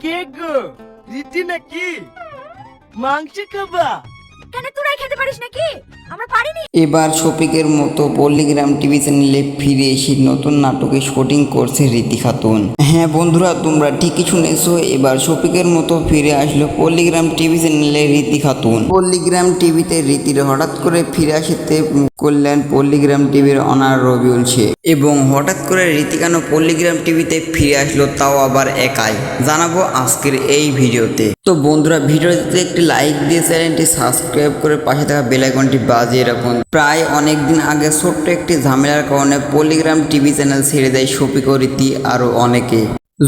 কে গো রীতি নাকি? মাংস খাবা? কেন তোরাই খেতে পারিস নাকি? এবার শফিকের মতো পল্লিগ্রাম টিভি চ্যানেলে ফিরে এসে নতুন নাটকে শুটিং করছে রীতি খাতুন। হ্যাঁ বন্ধুরা, তোমরা ঠিকই শুনেছো, এবার শফিকের মতো ফিরে আসলো পল্লিগ্রাম টিভি চ্যানেলে রীতি খাতুন। পল্লিগ্রাম টিভিতে রীতির হঠাৎ করে ফিরে আসতে করলেন পল্লিগ্রাম টিভির অনার রবিউল শেখ। এবং হঠাৎ করে রীতি কেন পল্লিগ্রাম টিভিতে ফিরে আসলো তাও আবার একাই। জানাব আজকের এই ভিডিওতে। তো বন্ধুরা, ভিডিওতে একটি লাইক দিয়ে চ্যানেলটি সাবস্ক্রাইব করে পাশে থাকা বেল আইকনটি বাজিয়ে রাখুন প্রায় অনেক দিন আগে ছোট্ট একটি ঝামেলার কারণে পল্লিগ্রাম টিভি চ্যানেল ছেড়ে দেয় রীতি আরও অনেকে।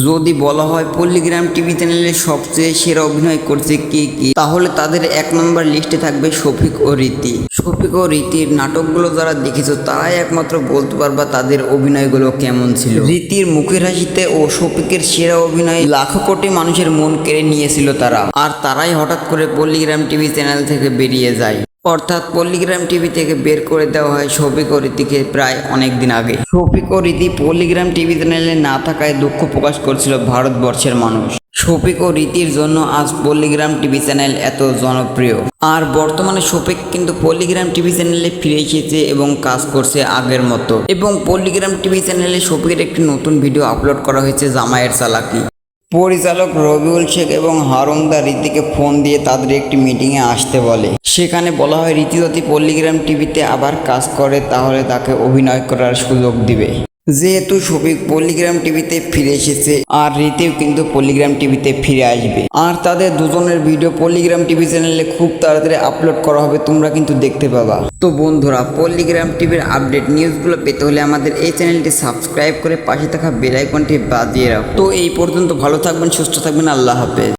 যদি বলা হয় পল্লিগ্রাম টিভি চ্যানেলে সবচেয়ে সেরা অভিনয় করছে কে কি, তাহলে তাদের এক নম্বর লিস্টে থাকবে শফিক ও রীতি শফিক ও রীতির নাটকগুলো যারা দেখেছ, তারাই একমাত্র বলতে পারবা তাদের অভিনয়গুলো কেমন ছিল। রীতির মুখের হাসিতে ও শফিকের সেরা অভিনয় লাখো কোটি মানুষের মন কেড়ে নিয়েছিল তারা। আর তারাই হঠাৎ করে পল্লিগ্রাম টিভি চ্যানেল থেকে বেরিয়ে যায়। অর্থাৎ পল্লিগ্রাম টিভি থেকে বের করে দেওয়া হয় শফিক ও রীতিকে প্রায় অনেক দিন আগে। শফিক রীতি পল্লিগ্রাম টিভি চ্যানেলে না থাকায় দুঃখ প্রকাশ করছিল ভারতবর্ষের মানুষ। শফিক ও রীতির জন্য আজ পল্লিগ্রাম টিভি চ্যানেল এত জনপ্রিয়। আর বর্তমানে শফিক কিন্তু পল্লিগ্রাম টিভি চ্যানেলে ফিরে এসেছে এবং কাজ করছে আগের মতো। এবং পল্লিগ্রাম টিভি চ্যানেলে শফিকের একটি নতুন ভিডিও আপলোড করা হয়েছে জামায়ের চালাকি। পরিচালক রবিউল শেখ এবং হারুন্দা রীতিকে ফোন দিয়ে তাদের একটি মিটিংয়ে আসতে বলে। সেখানে বলা হয় রীতি যদি পল্লিগ্রাম টিভিতে আবার কাজ করে, তাহলে তাকে অভিনয় করার সুযোগ দিবে। যেহেতু শফিক পল্লিগ্রাম টিভিতে ফিরে এসেছে, আর রীতিও কিন্তু পল্লিগ্রাম টিভিতে ফিরে আসবে। আর তাদের দুজনের ভিডিও পল্লিগ্রাম টিভি চ্যানেলে খুব তাড়াতাড়ি আপলোড করা হবে, তোমরা কিন্তু দেখতে পাবা। তো বন্ধুরা পল্লিগ্রাম টিভির আপডেট নিউজগুলো পেতে হলে আমাদের এই চ্যানেলটি সাবস্ক্রাইব করে পাশে থাকা বেল আইকনটি বাজিয়ে রাখো। তো এই পর্যন্ত ভালো থাকবেন, সুস্থ থাকবেন, আল্লাহ হাফেজ।